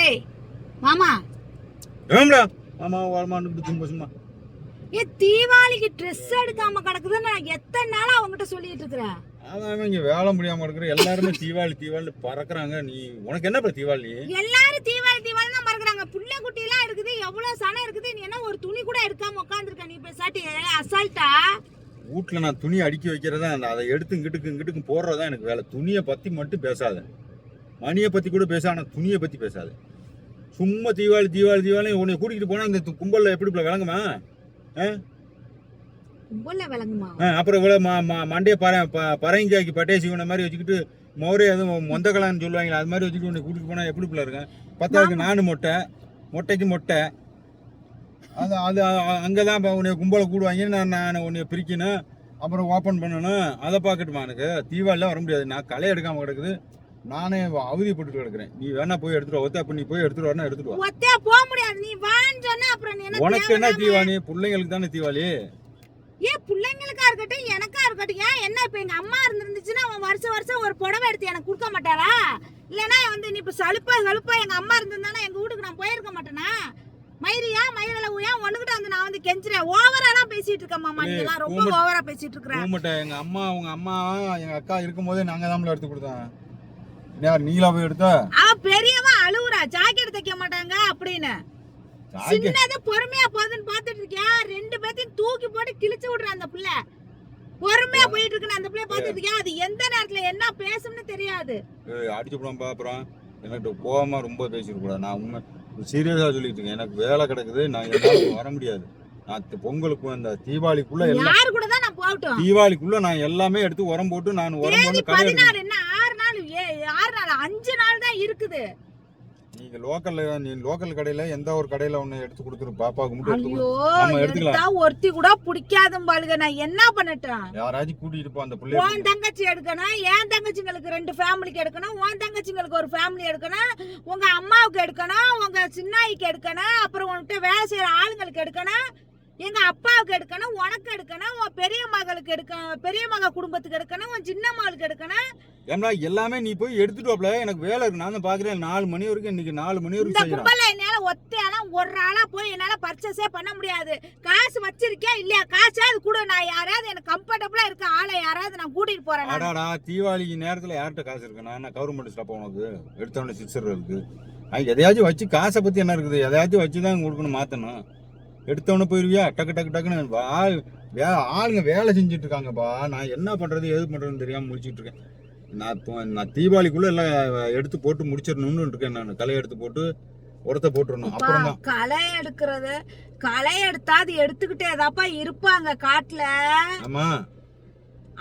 ஏய் மாமா. ஏம்டா? மாமா வரமான்னு சும்மா சும்மா. ஏ தீபாவளிக்கு ட்ரெஸ் எடுக்காம கிடக்குதுன்னு நான் எத்தனை நாளா அவங்ககிட்ட சொல்லிட்டு இருக்கிறேன்? அதான் இங்க வேலை முடியாம இருக்கிற எல்லாருமே தீபாவளி தீபாவளி பறக்குறாங்க. நீ உனக்கு என்ன இப்ப தீபாவளி? எல்லாரும் தீபாவளி தீபாவளி தான் மறக்குறாங்க புள்ள குட்டி எல்லாம் இருக்குது எவ்வளவு சனம் இருக்குது நீ என்ன ஒரு துணி கூட எடுக்காம உட்காந்துருக்க நீ பேசாட்டி அசால்ட்டா வீட்டுல நான் துணி அடுக்கி வைக்கிறதா அந்த அதை எடுத்து இங்கிட்டுக்கு இங்கிட்டுக்கு போடுறதா எனக்கு வேலை. துணியை பத்தி மட்டும் பேசாத. மணியை பத்தி கூட பேச ஆனா துணியை பத்தி பேசாத. சும்மா தீபாவளி தீபாவளி தீபாவளி உன்னை கூட்டிகிட்டு போனா அந்த து- கும்பல்ல எப்படி இப்ப விளங்குமா? ஆ? ஆ, அப்புறம் இவ்வளோ ம ம- மண்டைய பற ப பரங்கியாக்கி பட்டேசி இவனை மாதிரி வச்சுக்கிட்டு மோரே எதுவும் மொந்தக்கலான்னு சொல்லுவாங்களே அது மாதிரி வச்சுக்கிட்டு உன்னை கூட்டிட்டு போனா எப்படி பிள்ளை இருக்கேன் பத்தாவதுக்கு நானு மொட்டை மொட்டைக்கு மொட்டை. அது அது அங்கே தான் உன்னை கும்பலை கூடுவாங்க. நான் நான் உன்னை பிரிக்கணும் அப்புறம் ஓப்பன் பண்ணணும். அதை பார்க்கட்டுமா எனக்கு? தீபாவளிலாம் வர முடியாது. நான் களை எடுக்காமல் கிடக்குது. நானே அவதிப்பட்டு கிடக்குறேன். நீ வேணா போய் எடுத்துட்டு ஒத்த நீ போய் எடுத்துட்டு வரணும் எடுத்துட்டு வா. ஒத்தையா போக முடியாது. நீ வான்னு சொன்னா அப்புறம் உனக்கு என்ன தீபாவளி பிள்ளைங்களுக்கு தானே தீபாவளி ஏன் பிள்ளைங்களுக்கா இருக்கட்டும் எனக்கா இருக்கட்டும். ஏன் என்ன இப்ப எங்க அம்மா இருந்துருந்துச்சுன்னா அவன் வருஷம் வருஷம் ஒரு புடவை எடுத்து எனக்கு கொடுக்க மாட்டாரா? இல்லனா வந்து நீ இப்ப சலுப்பா சலுப்பா எங்க அம்மா இருந்திருந்தானா எங்க வீட்டுக்கு நான் போயிருக்க மாட்டேனா? மயிரியா மயிரளவுயா ஒண்ணுகிட்ட வந்து நான் வந்து கெஞ்சுறேன். ஓவராலாம் பேசிட்டு இருக்கேன் மாமா. நீ எல்லாம் ரொம்ப ஓவரா பேசிட்டு இருக்கிற. ஊமட்ட எங்க அம்மா உங்க அம்மா எங்க அக்கா இருக்கும்போதே நாங்க தான் எடுத்து கொடுத்தோம். யார் நீங்களா போய் எடுத்தா? அவ பெரியவன் அழுவுறா. ஜாக்கெட் தைக்க மாட்டாங்க அப்படின்னு. சின்னது பொறுமையா போகுதுன்னு பாத்துட்டு இருக்கியா? ரெண்டு பேத்தையும் தூக்கி போட்டு கிழிச்சு விடுற அந்த பிள்ளை. பொறுமையா போயிட்டு இருக்கு அந்த பிள்ளைய பாத்துட்டு இருக்கியா? அது எந்த நேரத்துல என்ன பேசும்னு தெரியாது. அடிச்சு போடாம அப்புறம். எனக்கு கோவமா ரொம்ப பேசிருக்க கூடாது. நான் உண்மை சீரியஸா சொல்லிட்டு இருக்கேன். எனக்கு வேலை கிடக்குது. நான் என்னால வர முடியாது. நான் பொங்கலுக்கு அந்த தீபாவளிக்குள்ள கூட தான் நான் போகட்டும். தீபாவளிக்குள்ள நான் எல்லாமே எடுத்து உரம் போட்டு நான் உரம் போட்டு கடை எடுக்கணும் பதினாறு என்ன ஆறு நாள் ஏ- ஆறு நாள் அஞ்சு நாள் தான் இருக்குது நீங்க லோக்கல்ல நீ லோக்கல் கடையில எந்த ஒரு கடையில ஒண்ணு எடுத்து கொடுத்துரு பாப்பாவுக்கு மட்டும். ஐயோ நம்ம எடுத்துக்கலாம். எடுத்தா ஒருத்தி கூட பிடிக்காதும் பாருங்க நான் என்ன பண்ணட்டும் யாராச்சும் கூட்டிட்டு போ அந்த பிள்ளைய உன் தங்கச்சி எடுக்கணும் என் தங்கச்சிங்களுக்கு ரெண்டு ஃபேமிலிக்கு எடுக்கணும் உன் தங்கச்சிங்களுக்கு ஒரு ஃபேமிலி எடுக்கணும் உங்க அம்மாவுக்கு எடுக்கணும் உங்க சின்னாய்க்கு எடுக்கணும் அப்புறம் உன்கிட்ட வேலை செய்யற ஆளுங்களுக்கு எடுக்கணும் எங்க அப்பாவுக்கு எடுக்கணும் உனக்கு எடுக்கணும் உன் பெரிய மகளுக்கு எடுக்கணும் பெரிய மக குடும்பத்துக்கு எடுக்கணும் உன் சின்ன மகளுக்கு எடுக்கணும் ஏன்னா எல்லாமே நீ போய் எடுத்துட்டு வாப்ல எனக்கு வேலை இருக்கு. நான் பாக்குறேன். நாலு மணி வரைக்கும் இன்னைக்கு நாலு மணி இந்த வரைக்கும் கும்பல்ல என்னால ஒத்தையாலாம் ஒரு ஆளா போய் என்னால பர்ச்சேஸே பண்ண முடியாது. காசு வச்சிருக்கேன் இல்லையா? காசாவது கூட. நான் யாராவது எனக்கு கம்ஃபர்டபுளா இருக்க ஆளை யாராவது நான் கூட்டிட்டு போறேன் நானு. அடாடா தீபாவளி நேரத்துல யார்கிட்ட காசு இருக்கு? நான் என்ன கவர்மெண்ட் ஸ்டாப் உனக்கு? எடுத்தவொடனே சிக்ஸர் இருக்கு. அது எதையாச்சும் வச்சு காசை பத்தி என்ன இருக்குது? எதையாச்சும் வச்சு தான் கொடுக்கணும் மாத்தணும். எடுத்தவொடனே போயிருவியா? டக்கு டக்கு டக்குன்னு வே ஆளுங்க வேலை செஞ்சுட்டு இருக்காங்கப்பா. நான் என்ன பண்றது ஏது பண்றதுன்னு தெரியாம முடிச்சிட்டு இருக்கேன். நான் நான் தீபாவளிக்குள்ள எல்லாம் எடுத்து போட்டு முடிச்சிடணும்னு இருக்கேன் நான். களை எடுத்து போட்டு உரத்தை போட்டுறணும். அப்புறம் களை எடுக்கிறது களை எடுத்தா அது எடுத்துக்கிட்டே தாப்பா இருப்பாங்க காட்டுல. ஆமா.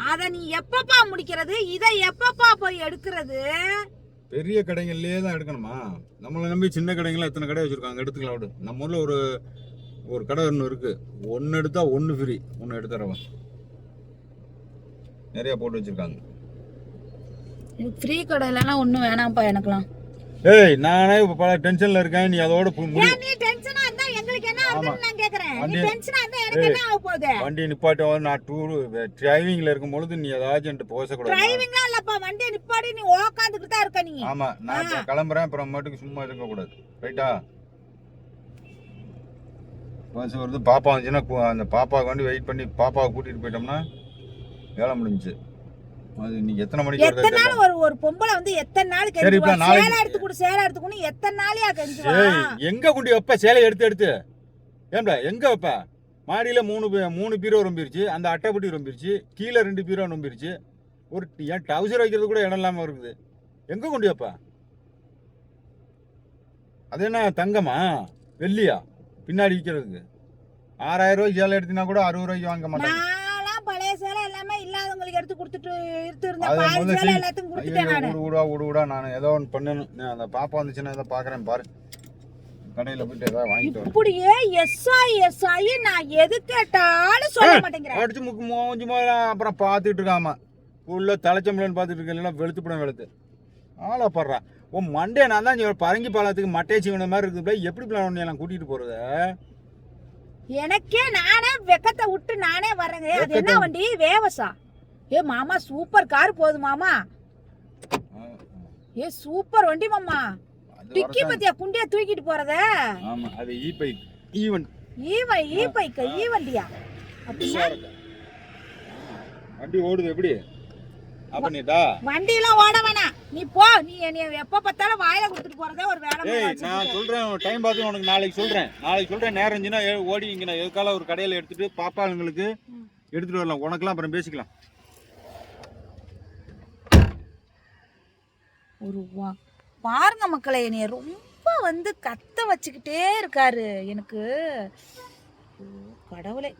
அத நீ எப்பப்பா முடிக்கிறது? இத எப்பப்பா போய் எடுக்கிறது? பெரிய கடைகள்லயே தான் எடுக்கணுமா? நம்மளை நம்பி சின்ன கடைங்களாம் எத்தனை கடை வச்சிருக்காங்க? எடுத்துக்கலாம் விடு. நம்ம ஊர்ல ஒரு ஒரு கடை ஒன்று இருக்கு. ஒன்று எடுத்தா ஒன்று ஃப்ரீ ஒன்று எடுத்துறவன் நிறைய போட்டு வச்சிருக்காங்க. எனக்கு ஃப்ரீ கடையிலலாம் ஒண்ணும் வேணாம்ப்பா எனக்குலாம் ஏய் நானே இப்போ பல டென்ஷன்ல இருக்கேன். நீ அதோட நீ டென்ஷனா இருந்தா எங்களுக்கு என்ன. ஆகுதுன்னு நான் கேக்குறேன். நீ டென்ஷனா இருந்தா எனக்கு என்ன ஆக போகுது? வண்டி நிப்பாட்ட நான் டூர் டிரைவிங்ல இருக்கும் பொழுது நீ ஏதாச்சும் என்கிட்ட பேசக்கூடாது. டிரைவிங்லாம் இல்லப்பா. வண்டியை நிப்பாடி நீ உக்காந்துக்கிட்டு தான் இருக்க நீ. ஆமா. நான் கிளம்புறேன். அப்புறம் மட்டுக்கு சும்மா இருக்க கூடாது ரைட்டா பஸ் வருது. பாப்பா வந்துச்சுன்னா அந்த பாப்பாவுக்கு வந்து வெயிட் பண்ணி பாப்பாவை கூட்டிட்டு போயிட்டோம்னா வேலை முடிஞ்சுச்சு. எத்தனை மணிக்கு எத்தனை நாள் ஒரு ஒரு பொம்பளை வந்து எத்தனை நாள் கெஞ்சுவா சேலை எடுத்து கொடு சேலை எடுத்து கொடு எத்தனை நாளையா கெஞ்சுவா எங்க கொண்டு வைப்ப? சேலை எடுத்து எடுத்து. ஏம்ல எங்க வைப்ப? மாடியில மூணு மூணு பீரோ ரொம்பிருச்சு அந்த அட்டைப்பட்டி ரொம்பிருச்சு கீழே ரெண்டு பீரோ ரொம்பிருச்சு. ஒரு ஏன் டவுசர் வைக்கிறது கூட இடம் இல்லாம இருக்குது. எங்க கொண்டு வைப்ப? அது என்ன தங்கமா? வெள்ளியா? பின்னாடி விற்கிறதுக்கு ஆறாயிரம் ரூபாய்க்கு சேலை எடுத்தினா கூட அறுபது ரூபாய்க்கு வாங்க மாட்டாங்க. கொடுத்துட்டு அது பாதி செய். எல்லாத்தையும் கொடுத்துட்டேன் நானு. நான் ஏதோ ஒன்று பண்ணணும். அந்த பாப்பா வந்துச்சுன்னா ஏதோ பார்க்குறேன் பாரு. கடையில் போயிட்டு ஏதாவது வாங்கிட்டு இப்படியே எஸ்ஐ எஸ்ஐ நான் எது கேட்டாலும் சொல்ல மாட்டேங்கிறேன் அடிச்சு முக்கு மூஞ்சி மாதிரி அப்புறம் பார்த்துட்டு இருக்காம. உள்ள தலைச்சம்பளன்னு பார்த்துட்டு இருக்கேன் வெளுத்து படம் வெளுத்து. ஆளா படுறான் உன் மண்டே நான் தான் பரங்கி பாலத்துக்கு மட்டையை சீவன மாதிரி இருக்குது எப்படி பிளான் எல்லாம் கூட்டிட்டு போறது? எனக்கே நானே வெக்கத்தை விட்டு நானே வரேங்க அது என்ன வண்டி? வேவசா. ஏ மாமா சூப்பர் கார் போகுது மாமா. ஏ சூப்பர் வண்டி மாமா. டிக்கி பத்தியா குண்டியா தூக்கிட்டு போறத? ஆமா அது இ பைக் ஈவன் ஈவன் ஈ பைக்க ஈ வண்டியா அப்படின்னா வண்டி ஓடுது எப்படி? அப்ப நீதா வண்டி எல்லாம் ஓட வேணாம். நீ போ. நீ நீ எப்ப பார்த்தாலும் வாயில கொடுத்துட்டு போறதே ஒரு வேலை ஏய். நான் சொல்றேன் டைம் பார்த்து உனக்கு நாளைக்கு சொல்றேன். நாளைக்கு சொல்றேன் நேரம் இருந்துச்சுன்னா ஓடி இங்க நான் எதுக்கால ஒரு கடையில எடுத்துட்டு பாப்பாளுங்களுக்கு. எடுத்துட்டு வரலாம். உனக்கெல்லாம் அப்புறம் பேசிக்கலாம். ஒரு பாருங்க மக்களை என்னைய ரொம்ப வந்து கத்த வச்சுக்கிட்டே இருக்காரு எனக்கு. கடவுளை.